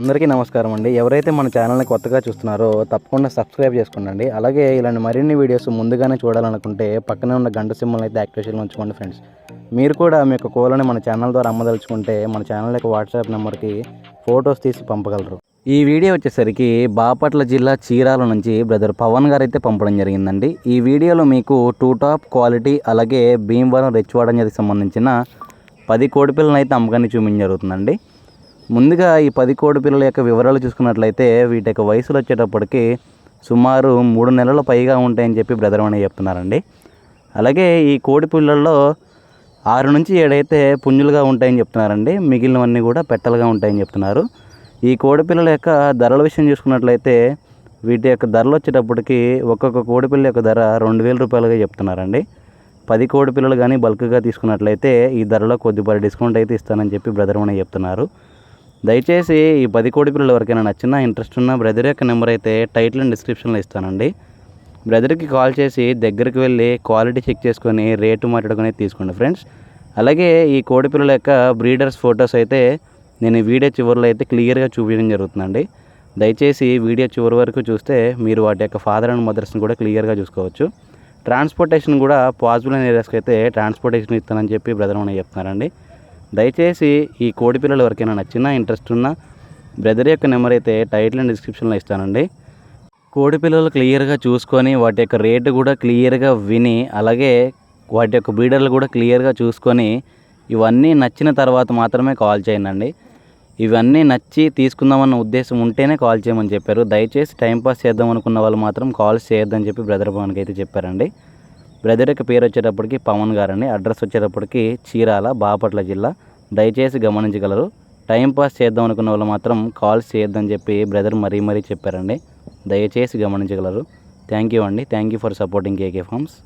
అందరికీ నమస్కారం అండి. ఎవరైతే మన ఛానల్ని కొత్తగా చూస్తున్నారో తప్పకుండా సబ్స్క్రైబ్ చేసుకోండి అలాగే ఇలాంటి మరిన్ని వీడియోస్ ముందుగానే చూడాలనుకుంటే పక్కనే ఉన్న గంట సింబల్ అయితే యాక్టివేషన్లో ఉంచుకోండి ఫ్రెండ్స్. మీరు కూడా మీ యొక్క కోళ్ళని మన ఛానల్ ద్వారా అమ్మదలుచుకుంటే మన ఛానల్ యొక్క వాట్సాప్ నెంబర్కి ఫొటోస్ తీసి పంపగలరు. ఈ వీడియో వచ్చేసరికి బాపట్ల జిల్లా చీరాల నుంచి బ్రదర్ పవన్ గారు అయితే పంపడం జరిగిందండి. ఈ వీడియోలో మీకు టూ టాప్ క్వాలిటీ అలాగే భీమవరం రెచ్చివాడ అనేది సంబంధించిన పది కోడిపిల్లను అయితే అమ్మకాన్ని చూపించడం జరుగుతుందండి. ముందుగా ఈ పది కోడి పిల్లల యొక్క వివరాలు చూసుకున్నట్లయితే వీటి యొక్క వయసులు వచ్చేటప్పటికి సుమారు మూడు నెలల పైగా ఉంటాయని చెప్పి బ్రదర్ అని చెప్తున్నారండి. అలాగే ఈ కోడి పిల్లల్లో ఆరు నుంచి ఏడైతే పుంజులుగా ఉంటాయని చెప్తున్నారండి. మిగిలినవన్నీ కూడా పెట్టలుగా ఉంటాయని చెప్తున్నారు. ఈ కోడి పిల్లల యొక్క ధరల విషయం చూసుకున్నట్లయితే వీటి యొక్క ధరలు వచ్చేటప్పటికి ఒక్కొక్క కోడి పిల్ల యొక్క ధర రెండు వేల రూపాయలుగా చెప్తున్నారండి. పది కోడి పిల్లలు కానీ బల్క్గా తీసుకున్నట్లయితే ఈ ధరలో కొద్దిపాటి డిస్కౌంట్ అయితే ఇస్తానని చెప్పి బ్రదర్ అని చెప్తున్నారు. దయచేసి ఈ పది కోడి పిల్లలు ఎవరికైనా నచ్చిన ఇంట్రెస్ట్ ఉన్న బ్రదర్ యొక్క నెంబర్ అయితే టైటిల్ అండ్ డిస్క్రిప్షన్లో ఇస్తానండి. బ్రదర్కి కాల్ చేసి దగ్గరికి వెళ్ళి క్వాలిటీ చెక్ చేసుకొని రేటు మాట్లాడుకొని తీసుకోండి ఫ్రెండ్స్ అలాగే ఈ కోడి పిల్లల యొక్క బ్రీడర్స్ ఫొటోస్ అయితే నేను ఈ వీడియో చివరిలో అయితే క్లియర్గా చూపించడం జరుగుతుందండి. దయచేసి వీడియో చివరి వరకు చూస్తే మీరు వాటి యొక్క ఫాదర్ అండ్ మదర్స్ని కూడా క్లియర్గా చూసుకోవచ్చు. ట్రాన్స్పోర్టేషన్ కూడా పాసిబుల్ అయిన ఏరియాస్కి అయితే ట్రాన్స్పోర్టేషన్ ఇస్తానని చెప్పి బ్రదర్ అని చెప్తున్నారండి. దయచేసి ఈ కోడి పిల్లలు ఎవరికైనా నచ్చినా ఇంట్రెస్ట్ ఉన్నా బ్రదర్ యొక్క నెంబర్ అయితే టైటిల్ అండ్ డిస్క్రిప్షన్లో ఇస్తానండి. కోడి పిల్లలు క్లియర్గా చూసుకొని వాటి యొక్క రేటు కూడా క్లియర్గా విని అలాగే వాటి యొక్క బ్రీడర్లు కూడా క్లియర్గా చూసుకొని ఇవన్నీ నచ్చిన తర్వాత మాత్రమే కాల్ చేయండి ఇవన్నీ నచ్చి తీసుకుందామన్న ఉద్దేశం ఉంటేనే కాల్ చేయమని చెప్పారు. దయచేసి టైంపాస్ చేద్దాం అనుకున్న వాళ్ళు మాత్రం కాల్స్ చేయొద్దని చెప్పి బ్రదర్ భవన్కి అయితే చెప్పారండి. బ్రదర్ యొక్క పేరు వచ్చేటప్పటికి పవన్ గారండి అడ్రస్ వచ్చేటప్పటికి చీరాల బాపట్ల జిల్లా. దయచేసి గమనించగలరు. టైం పాస్ చేద్దాం అనుకున్న వాళ్ళు మాత్రం కాల్స్ చేయొద్దని చెప్పి బ్రదర్ మరీ మరీ చెప్పారండి. దయచేసి గమనించగలరు. థ్యాంక్ యూ అండి. Thank you for supporting KK Farms.